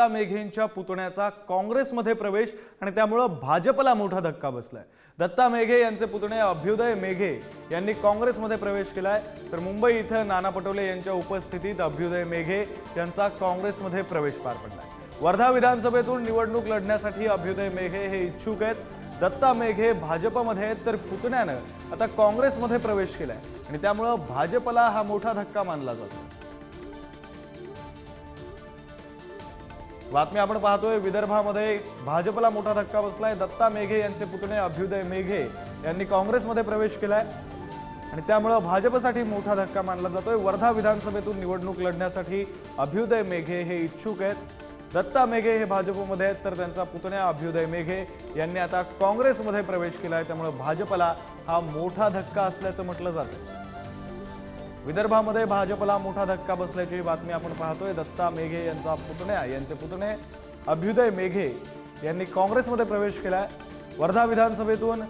दत्ता मेघेंच्या पुतण्याचा काँग्रेसमध्ये प्रवेश आणि त्यामुळं भाजपला मोठा धक्का बसलाय. दत्ता मेघे यांचे पुतणे अभ्युदय मेघे यांनी काँग्रेसमध्ये प्रवेश केलाय. तर मुंबई इथं नाना पटोले यांच्या उपस्थितीत अभ्युदय मेघे यांचा काँग्रेसमध्ये प्रवेश पार पडलाय. वर्धा विधानसभेतून निवडणूक लढण्यासाठी अभ्युदय मेघे हे इच्छुक आहेत. दत्ता मेघे भाजपमध्ये आहेत तर पुतण्यानं आता काँग्रेसमध्ये प्रवेश केलाय. आणि त्यामुळं भाजपला हा मोठा धक्का मानला जातो बातमी आपण पाहतोय विदर्भामध्ये भाजपला मोठा धक्का बसलाय. दत्ता मेघे यांचे पुतणे अभ्युदय मेघे यांनी काँग्रेसमध्ये प्रवेश केलाय. आणि त्यामुळं भाजपसाठी मोठा धक्का मानला जातोय. वर्धा विधानसभेतून निवडणूक लढण्यासाठी अभ्युदय मेघे हे इच्छुक आहेत. दत्ता मेघे हे भाजपमध्ये आहेत तर त्यांचा पुतण्या अभ्युदय मेघे यांनी आता काँग्रेसमध्ये प्रवेश केलाय. त्यामुळे भाजपला हा मोठा धक्का असल्याचं म्हटलं जातं विदर्भामध्ये भाजपला मोठा धक्का बसल्याची बातमी आपण पाहतोय. दत्ता मेघे यांचा पुतण्या यांचे पुतणे अभ्युदय मेघे यांनी काँग्रेसमध्ये प्रवेश केलाय. वर्धा विधानसभेतून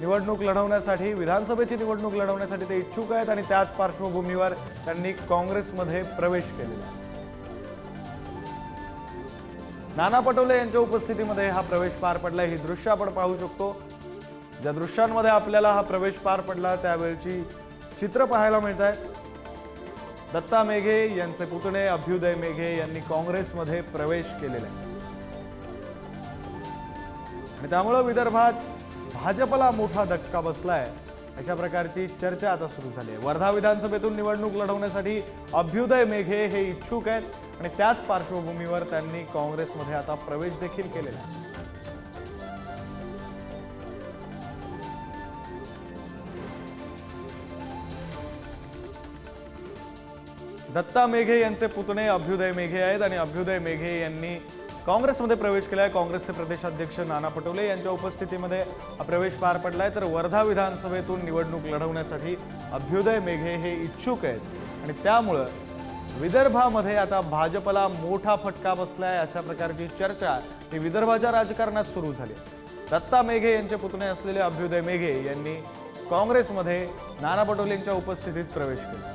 निवडणूक लढवण्यासाठी विधानसभेची निवडणूक लढवण्यासाठी ते इच्छुक आहेत आणि त्याच पार्श्वभूमीवर त्यांनी काँग्रेसमध्ये प्रवेश केलेला नाना पटोले यांच्या उपस्थितीमध्ये हा प्रवेश पार पडला ही दृश्य आपण पाहू शकतो. ज्या दृश्यांमध्ये आपल्याला हा प्रवेश पार पडला त्यावेळची चित्र पाहायला मिळत आहेत दत्ता मेघे यांचे पुतणे अभ्युदय मेघे यांनी काँग्रेसमध्ये प्रवेश केलेला आहे. आणि त्यामुळं विदर्भात भाजपला मोठा धक्का बसलाय. अशा प्रकारची चर्चा आता सुरू झाली आहे. वर्धा विधानसभेतून निवडणूक लढवण्यासाठी अभ्युदय मेघे हे इच्छुक आहेत. आणि त्याच पार्श्वभूमीवर त्यांनी काँग्रेसमध्ये आता प्रवेश देखील केलेला आहे. दत्ता मेघे यांचे पुतणे अभ्युदय मेघे आहेत आणि अभ्युदय मेघे यांनी काँग्रेसमध्ये प्रवेश केला आहे काँग्रेसचे प्रदेशाध्यक्ष नाना पटोले यांच्या उपस्थितीमध्ये प्रवेश पार पडला आहे तर वर्धा विधानसभेतून निवडणूक लढवण्यासाठी अभ्युदय मेघे हे इच्छुक आहेत. आणि त्यामुळं विदर्भामध्ये आता भाजपला मोठा फटका बसला आहे अशा प्रकारची चर्चा ही विदर्भाच्या राजकारणात सुरू झाली. दत्ता मेघे यांचे पुतणे असलेले अभ्युदय मेघे यांनी काँग्रेसमध्ये नाना पटोलेंच्या उपस्थितीत प्रवेश केला.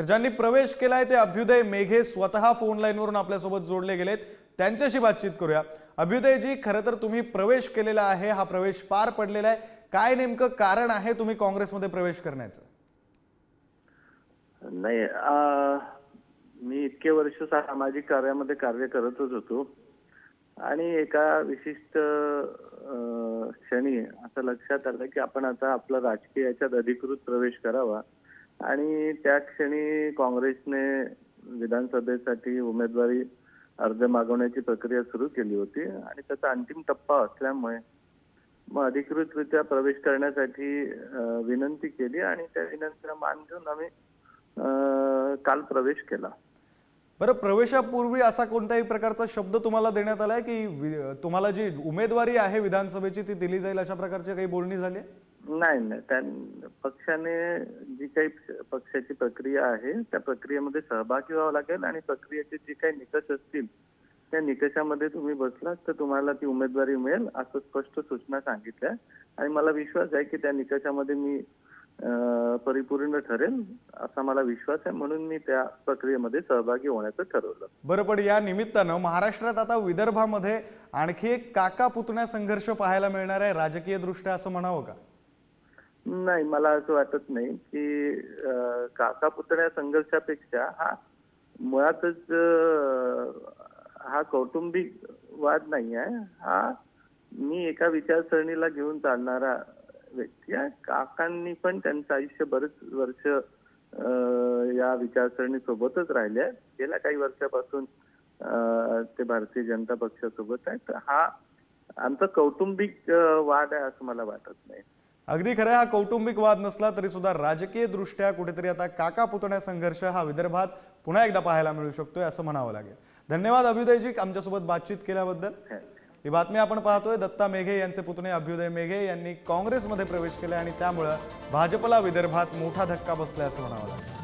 तर ज्यांनी प्रवेश केलाय ते अभ्युदय मेघे स्वतः फोन लाईनवरून आपल्यासोबत जोडले गेलेत. त्यांच्याशी बातचीत करूया. अभ्युदयजी खरं तर तुम्ही प्रवेश केलेला आहे. हा प्रवेश पार पडलेला आहे. काय नेमकं कारण आहे तुम्ही काँग्रेसमध्ये प्रवेश करण्याचं? नाही मी इतके वर्ष सामाजिक कार्यामध्ये कार्य करतच होतो. आणि एका विशिष्ट क्षणी असं लक्षात आलं की आपण आता आपला राजकीयाच्यात अधिकृत प्रवेश करावा. आणि त्या क्षणी काँग्रेसने विधानसभेसाठी उमेदवारी अर्ज मागवण्याची प्रक्रिया सुरू केली होती आणि त्याचा अंतिम टप्पा असल्यामुळे मग अधिकृतरित्या प्रवेश करण्यासाठी विनंती केली आणि त्या विनंतीला मान घेऊन आम्ही काल प्रवेश केला. बरं प्रवेशापूर्वी असा कोणत्याही प्रकारचा शब्द तुम्हाला देण्यात आलाय की वि- तुम्हाला जी उमेदवारी आहे विधानसभेची ती दिली जाईल अशा प्रकारची काही बोलणी झाली नाही नाही. त्या पक्षाने जी काही पक्षाची प्रक्रिया आहे त्या प्रक्रियेमध्ये सहभागी व्हावं लागेल आणि प्रक्रियेचे जे काही निकष असतील त्या निकषामध्ये तुम्ही बसलात तर तुम्हाला ती उमेदवारी मिळेल असं स्पष्ट सूचना सांगितल्या. आणि मला विश्वास आहे की त्या निकषामध्ये मी परिपूर्ण ठरेल असा मला विश्वास आहे. म्हणून मी त्या प्रक्रियेमध्ये सहभागी होण्याचं ठरवलं. बरं पण या निमित्तानं महाराष्ट्रात आता विदर्भामध्ये आणखी एक काका पुतण्या संघर्ष पाहायला मिळणार आहे राजकीय दृष्ट्या असं म्हणावं का? नाही मला असं वाटत नाही की अं, काका पुतण्या संघर्षापेक्षा हा मुळातच अं, हा कौटुंबिक वाद नाही आहे. हा मी एका विचारसरणीला घेऊन चालणारा व्यक्ती आहे. काकांनी पण त्यांचं आयुष्य बरेच वर्ष अं, या विचारसरणी सोबतच राहिले आहेत. गेल्या काही वर्षापासून अं, ते भारतीय जनता पक्षासोबत आहेत. हा आमचा कौटुंबिक अं, वाद आहे असं मला वाटत नाही. अगदी खरं हा कौटुंबिक वाद नसला तरी सुद्धा राजकीय दृष्ट्या कुठेतरी आता काका पुतण्या संघर्ष हा विदर्भात पुन्हा एकदा पाहायला मिळू शकतोय असं म्हणावं लागेल. धन्यवाद अभ्युदयजी आमच्यासोबत बातचीत केल्याबद्दल. हो. ही. बातमी आपण पाहतोय दत्ता मेघे यांचे पुतणे अभ्युदय मेघे यांनी काँग्रेसमध्ये प्रवेश केला आणि त्यामुळं भाजपला विदर्भात मोठा धक्का बसलाय असं म्हणावं लागेल.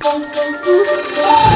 Thank you.